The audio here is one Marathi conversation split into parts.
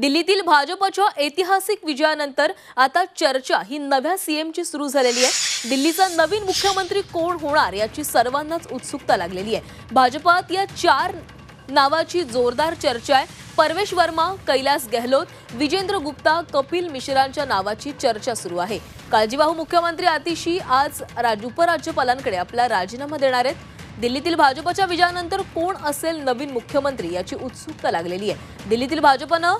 दिल्लीतील भाजपच्या ऐतिहासिक विजयानंतर आता चर्चा ही नव्या सीएमची सुरू झालेली आहे. दिल्लीचा नवीन मुख्यमंत्री कोण होणार याची सर्वांनाच उत्सुकता लागलेली आहे. भाजपात या चार नावाची जोरदार चर्चा आहे. परवेश वर्मा कैलास गेहलोत विजेंद्र गुप्ता कपिल मिश्रांच्या नावाची चर्चा सुरू आहे. काळजीवाहू मुख्यमंत्री आतिशी आज राज उपराज्यपालांकडे आपला राजीनामा देणार आहेत. दिल्लीतील भाजपच्या विजयानंतर कोण असेल नवीन मुख्यमंत्री याची उत्सुकता लागलेली आहे. दिल्लीतील भाजपनं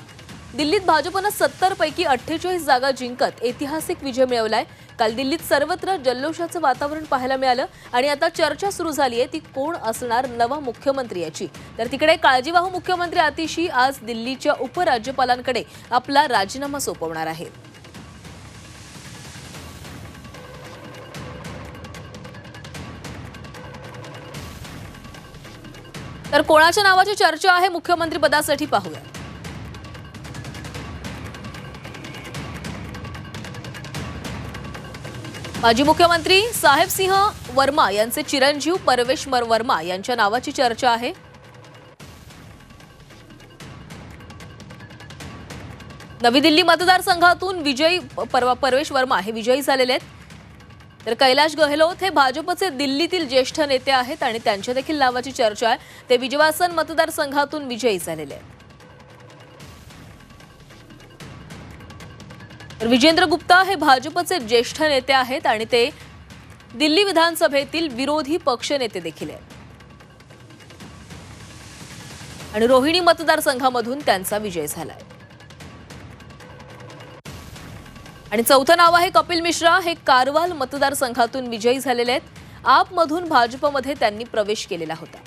दिल्लीत भाजपनं सत्तर पैकी अठ्ठेचाळीस जागा जिंकत ऐतिहासिक विजय मिळवलाय. काल दिल्लीत सर्वत्र जल्लोषाचं वातावरण पाहायला मिळालं आणि आता चर्चा सुरू झाली आहे ती कोण असणार नवा मुख्यमंत्री याची. तर तिकडे काळजीवाहू मुख्यमंत्री आतिशी आज दिल्लीच्या उपराज्यपालांकडे आपला राजीनामा सोपवणार आहेत तर कोणाच्या नावाची चर्चा आहे मुख्यमंत्री पदासाठी पाहूया. माजी मुख्यमंत्री साहेबसिंह वर्मा यांचे चिरंजीव परवेश वर्मा यांच्या नावाची चर्चा आहे. नवी दिल्ली मतदारसंघातून विजयी परवा परवेश वर्मा हे विजयी झालेले आहेत. तर कैलाश गहलोत हे भाजपचे दिल्लीतील ज्येष्ठ नेते आहेत आणि त्यांच्या देखील नावाची चर्चा आहे. ते विजयवासन मतदारसंघातून विजयी झालेले आहेत. तर विजेंद्र गुप्ता हे भाजपचे ज्येष्ठ नेते आहेत आणि ते दिल्ली विधानसभेतील विरोधी पक्षनेते देखील आहेत. आणि रोहिणी मतदारसंघामधून त्यांचा विजय झालाय. आणि चौथं नाव आहे कपिल मिश्रा. हे कारवाल मतदारसंघातून विजयी झालेले आहेत. आपमधून भाजपमध्ये त्यांनी प्रवेश केलेला होता.